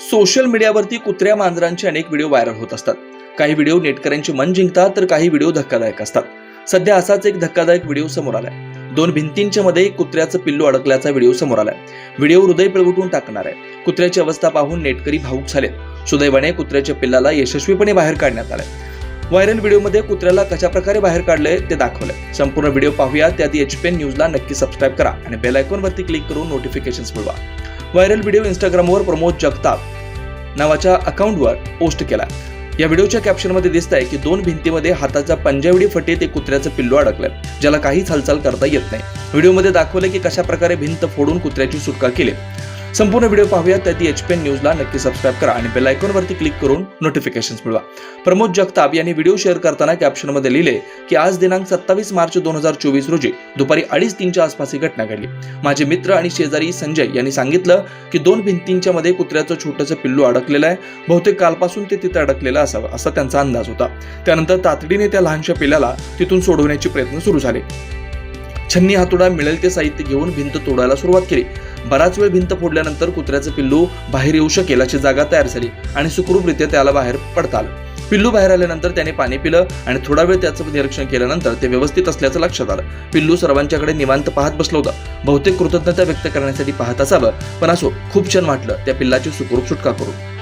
Social मीडियावरती कुत्र्या मांजरांचे अनेक video viral होत असतात. काही व्हिडिओ नेटकऱ्यांचे मन जिंकतात तर काही व्हिडिओ धक्कादायक असतात. सध्या असाच एक धक्कादायक व्हिडिओ समोर आलाय. दोन भिंतींच्या मध्ये कुत्र्याचं पिल्लू अडकल्याचा व्हिडिओ समोर आलाय. व्हिडिओ हृदय पिळवटून टाकणार आहे. कुत्र्याची अवस्था पाहून नेटकरी भाऊक झाले सुदैवाने कुत्र्याच्या पिल्लाला यशस्वीपणे बाहेर काढण्यात आलंय. व्हायरल व्हिडिओमध्ये कुत्र्याला कशा प्रकारे बाहेर काढलंय ते दाखवलंय. संपूर्ण व्हिडिओ पाहूया त्याआधी एच पी एन न्यूजला नक्की सबस्क्राईब करा आणि बेल आयकॉनवरती क्लिक करून नोटिफिकेशन मिळवा. व्हायरल व्हिडिओ इंस्टाग्रामवर प्रमोद जगताप नावाच्या अकाउंटवर पोस्ट केला या व्हिडिओच्या कॅप्शनमध्ये दिसत आहे की दोन भिंतीमध्ये हाताचा पंजावडी फटीत एक कुत्र्याचं पिल्लू अडकलंय ज्याला काहीच हालचाल करता येत नाही. व्हिडिओमध्ये दाखवले की कशा प्रकारे भिंत फोडून कुत्र्याची सुटका केली. संपूर्ण व्हिडिओ पाहूया त्यात एच पी एन न्यूजला नक्की सबस्क्राईब करा आणि बेल आयकॉनवरती क्लिक करून नोटिफिकेशन मिळवा. प्रमोद जगताप यांनी व्हिडिओ शेअर करताना कॅप्शनमध्ये लिहिले की आज दिनांक सत्तावीस मार्च दोन हजार चोवीस रोजी दुपारी अडीच तीनच्या आसपास ही घटना घडली. माझे मित्र आणि शेजारी संजय यांनी सांगितलं की दोन भिंतींच्या मध्ये कुत्र्याचं छोटंसं पिल्लू अडकलेलं आहे. बहुतेक कालपासून ते तिथे अडकलेलं असावं असा त्यांचा अंदाज होता. त्यानंतर तातडीने त्या लहानशा पिल्लाला तिथून सोडवण्याचे प्रयत्न सुरू झाले. छन्नी हातोडा मिळेल ते साहित्य घेऊन भिंत तोडायला सुरुवात केली. बराच वेळ भिंत फोडल्यानंतर कुत्र्याचं पिल्लू बाहेर येऊ शकेल अशी जागा तयार झाली आणि सुखरूपरित्या त्याला बाहेर पडता आलं. पिल्लू बाहेर आल्यानंतर त्याने पाणी पिलं आणि थोडा वेळ त्याचं निरीक्षण केल्यानंतर ते व्यवस्थित असल्याचं लक्षात आलं. पिल्लू सर्वांच्याकडे निवांत पाहत बसलं होतं. बहुतेक कृतज्ञता व्यक्त करण्यासाठी पाहत असावं पण असो खूप छान वाटलं त्या पिल्लाची सुखरूप सुटका करून.